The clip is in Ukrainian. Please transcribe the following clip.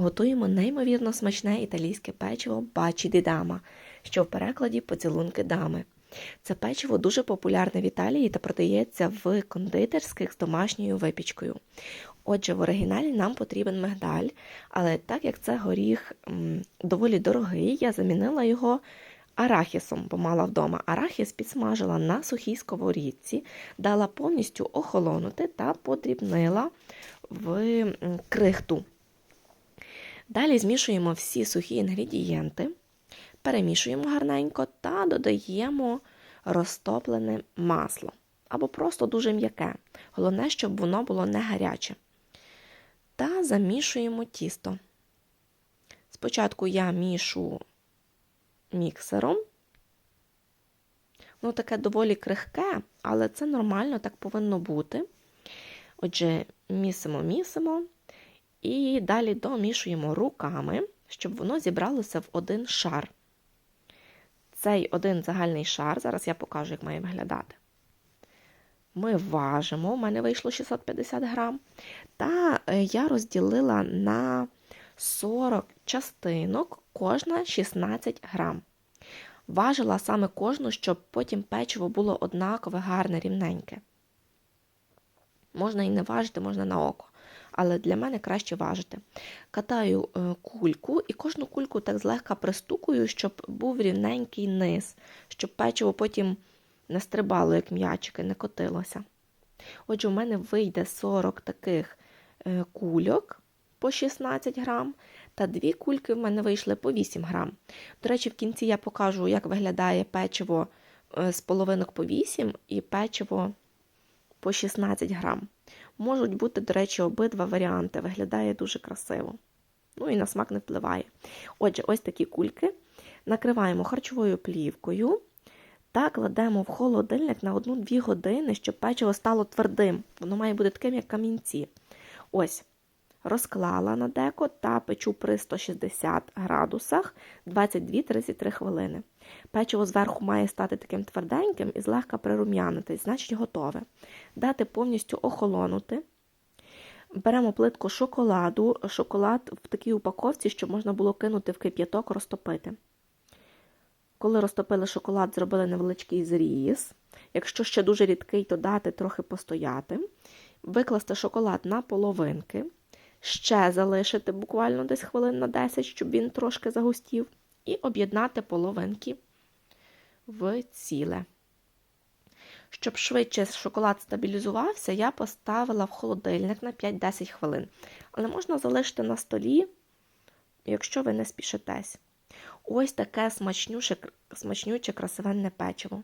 Готуємо неймовірно смачне італійське печиво бачі ді дама, що в перекладі поцілунки дами. Це печиво дуже популярне в Італії та продається в кондитерських з домашньою випічкою. Отже, в оригіналі нам потрібен мигдаль, але так як це горіх м, доволі дорогий, я замінила його арахісом, бо мала вдома. Арахіс підсмажила на сухій сковорідці, дала повністю охолонути та подрібнила в крихту. Далі змішуємо всі сухі інгредієнти, перемішуємо гарненько та додаємо розтоплене масло. Або просто дуже м'яке. Головне, щоб воно було не гаряче. Та замішуємо тісто. Спочатку я мішу міксером. Ну, таке доволі крихке, але це нормально, так повинно бути. Отже, місимо, місимо. І далі домішуємо руками, щоб воно зібралося в один шар. Цей один загальний шар, зараз я покажу, як має виглядати. Ми важимо, у мене вийшло 650 грам. Та е, я розділила на 40 частинок, кожна 16 грам. Важила саме кожну, щоб потім печиво було однакове, гарне, рівненьке. Можна і не важити, можна на око. Але для мене краще важити. Катаю е, кульку і кожну кульку так злегка пристукую, щоб був рівненький низ, щоб печиво потім не стрибало, як м'ячики, не котилося. Отже, у мене вийде 40 таких е, кульок по 16 грам, та дві кульки в мене вийшли по 8 грам. До речі, в кінці я покажу, як виглядає печиво е, з половинок по 8 і печиво по 16 грам. Можуть бути, до речі, обидва варіанти. Виглядає дуже красиво. Ну і на смак не впливає. Отже, ось такі кульки. Накриваємо харчовою плівкою та кладемо в холодильник на 1-2 години, щоб печиво стало твердим. Воно має бути таким, як камінці. Ось, розклала на деко та печу при 160 градусах 22-33 хвилини. Печиво зверху має стати таким тверденьким і злегка прирум'янитись, значить готове. Дати повністю охолонути. Беремо плитку шоколаду, шоколад в такій упаковці, щоб можна було кинути в кип'яток, розтопити. Коли розтопили шоколад, зробили невеличкий зріз. Якщо ще дуже рідкий, то дати трохи постояти. Викласти шоколад на половинки, ще залишити буквально десь хвилин на 10, щоб він трошки загустів, і об'єднати половинки в ціле. Щоб швидше шоколад стабілізувався, я поставила в холодильник на 5-10 хвилин. Але можна залишити на столі, якщо ви не спішитесь. Ось таке смачнюче, смачнюче красивенне печиво.